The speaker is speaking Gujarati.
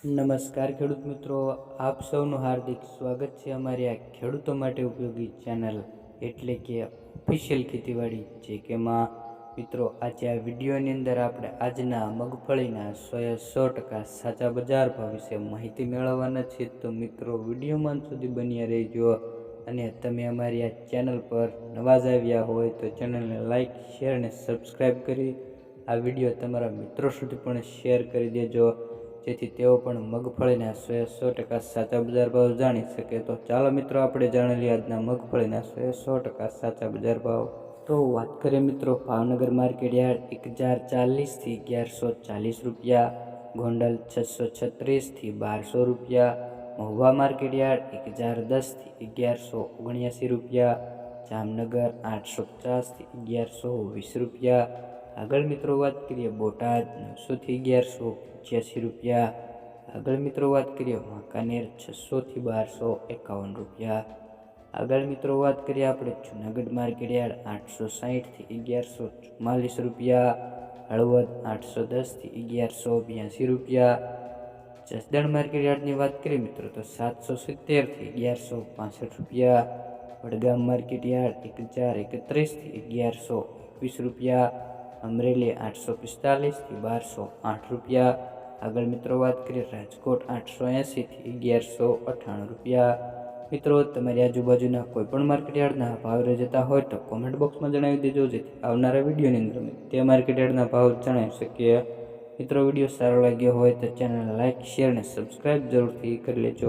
નમસ્કાર ખેડૂત મિત્રો, આપ સૌનું હાર્દિક સ્વાગત છે અમારી આ ખેડૂતો માટે ઉપયોગી ચેનલ એટલે કે ઓફિશિયલ ખેતીવાડી જે કે માં. મિત્રો, આજે આ વિડીયોની અંદર આપણે આજના મગફળીના સોએ સો ટકા સાચા બજાર ભાવ વિશે માહિતી મેળવવાના છીએ. તો મિત્રો, વિડીયોમાં સુધી બન્યા રહેજો અને તમે અમારી આ ચેનલ પર નવા આવ્યા હોય તો ચેનલને લાઇક શેર અને સબસ્ક્રાઈબ કરી આ વીડિયો તમારા મિત્રો સુધી પણ શેર કરી દેજો. જેથી તેઓ પણ મગફળીના સો સો ટકા સાચા બજાર ભાવ જાણી શકે. તો ચાલો મિત્રો, આપણે જાણી લઈએ આજના મગફળીના સો સો ટકા સાચા બજાર ભાવ. તો વાત કરીએ મિત્રો, ભાવનગર માર્કેટ યાર્ડ એક હજાર ચાલીસથી અગિયારસો ચાલીસ રૂપિયા, ગોંડલ છસો છત્રીસથી બારસો રૂપિયા, મહુવા માર્કેટ યાર્ડ એક હજાર દસથી અગિયારસો ઓગણ્યાસી રૂપિયા, જામનગર આઠસો પચાસથી અગિયારસો વીસ રૂપિયા આગળ મિત્રો વાત કરીએ બોટાદ નવસોથી અગિયારસો પચ્યાસી રૂપિયા. આગળ મિત્રો વાત કરીએ વાંકાનેર છસોથી બારસો એકાવન રૂપિયા. આગળ મિત્રો વાત કરીએ આપણે જુનાગઢ માર્કેટ યાર્ડ આઠસો સાહીઠથી અગિયારસો ચુમ્માલીસ રૂપિયા. હળવદ આઠસો દસથી અગિયારસો બ્યાસી રૂપિયા. જસદણ માર્કેટ યાર્ડની વાત કરીએ મિત્રો તો સાતસો સિત્તેરથી અગિયારસો પાસઠ રૂપિયા. વડગામ માર્કેટ યાર્ડ એક હજાર એકત્રીસથી અગિયારસો એકવીસ રૂપિયા. અમરેલી આઠસો પિસ્તાલીસથી બારસો આઠ રૂપિયા. આગળ મિત્રો વાત કરીએ રાજકોટ આઠસો એંસીથી અગિયારસો અઠ્ઠાણું રૂપિયા. મિત્રો, તમારી આજુબાજુના કોઈપણ માર્કેટયાર્ડના ભાવ જતા હોય તો કોમેન્ટ બોક્સમાં જણાવી દેજો, જેથી આવનારા વિડીયોની અંદર અમે તે માર્કેટ યાર્ડના ભાવ જણાવી શકીએ. મિત્રો, વીડિયો સારો લાગ્યો હોય તો ચેનલને લાઇક શેર અને સબસ્ક્રાઈબ જરૂરથી કરી લેજો.